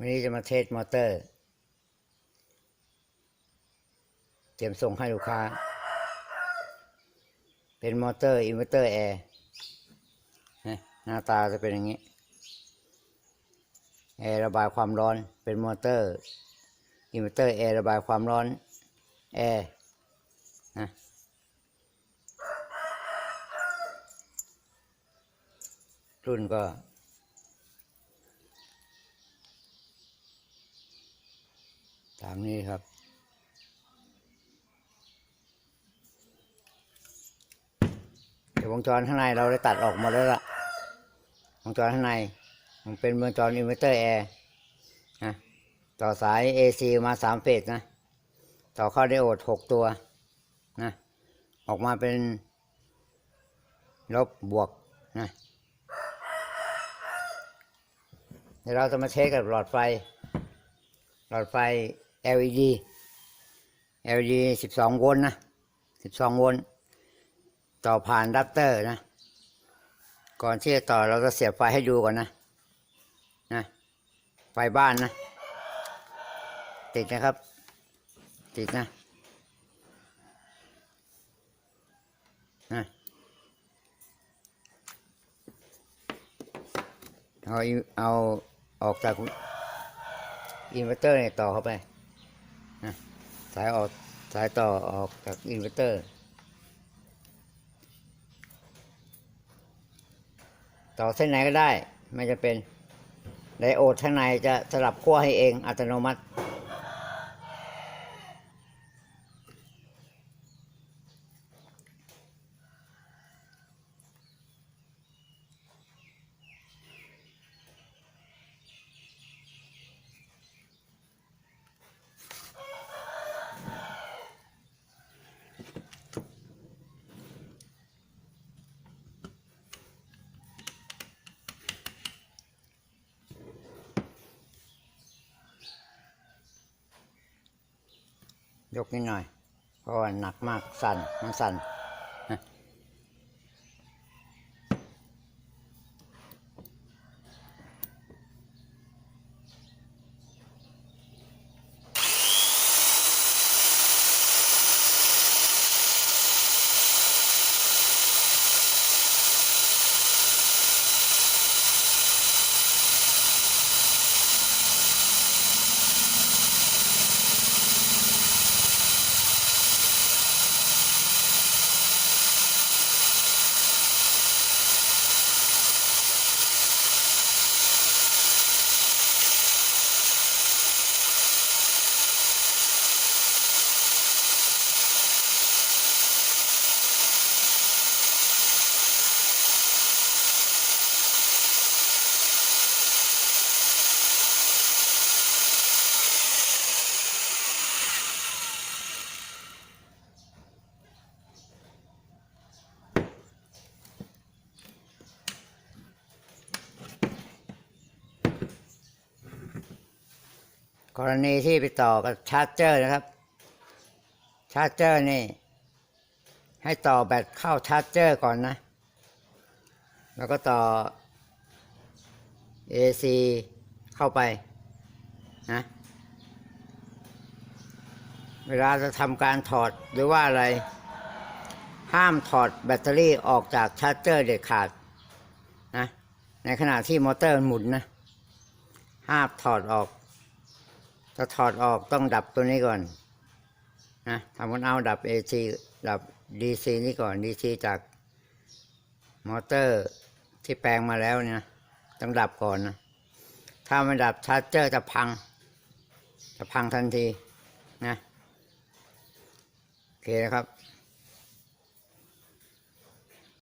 วันนี้จะมาเทสมอเตอร์ เตรียมส่งให้ลูกค้า เป็นมอเตอร์อินเวอร์เตอร์แอร์หน้าตาจะเป็นอย่างนี้แอร์ระบายความร้อนเป็นมอเตอร์อินเวอร์เตอร์แอร์ระบายความร้อนแอร์นะรุ่นก็ ตามนี้ครับ เดี๋ยววงจรข้างในเราได้ตัดออกมาแล้วล่ะ วงจรข้างใน มันเป็นวงจรอินเวอร์เตอร์แอร์นะต่อสาย AC มาสามเฟสนะ ต่อเข้าไดโอดหกตัวนะออกมาเป็น ลบบวกนะเดี๋ยวเราจะมาเช็คกับหลอดไฟ หลอดไฟ LED LED 12 โวลต์นะ 12 โวลต์ต่อผ่านดัปเตอร์นะ ก่อนที่จะต่อเราจะเสียบไฟให้ดูก่อนนะนะไฟบ้านนะ ติดนะครับ ติดนะนะเอาเอาออกจากอินเวอร์เตอร์เนี่ยต่อเข้าไป สายออกสายต่อออกจากอินเวอร์เตอร์ต่อเส้นไหนก็ได้ ไม่จะเป็นไดโอดข้างในจะสลับขั้วให้เองอัตโนมัติ ยกนิดหน่อยเพราะว่าหนักมากสั่นมันสั่นนะ กรณีที่ไปต่อกับชาร์จเจอร์นะครับ ชาร์จเจอร์นี่ ให้ต่อแบตเข้าชาร์จเจอร์ก่อนนะ แล้วก็ต่อ AC เข้าไปนะเวลาจะทำการถอดหรือว่าอะไร ห้ามถอดแบตเตอรี่ออกจากชาร์จเจอร์เด็ดขาดนะในขณะที่มอเตอร์หมุนนะห้ามถอดออก ถ้าถอดออกต้องดับตัวนี้ก่อนนะทำกันเอาดับ AC ดับ DC นี่ก่อน DC จากมอเตอร์ที่แปลงมาแล้วเนี่ยต้องดับก่อนนะ ถ้าไม่ดับชาร์จเจอร์จะพัง จะพังทันทีนะ โอเคนะครับ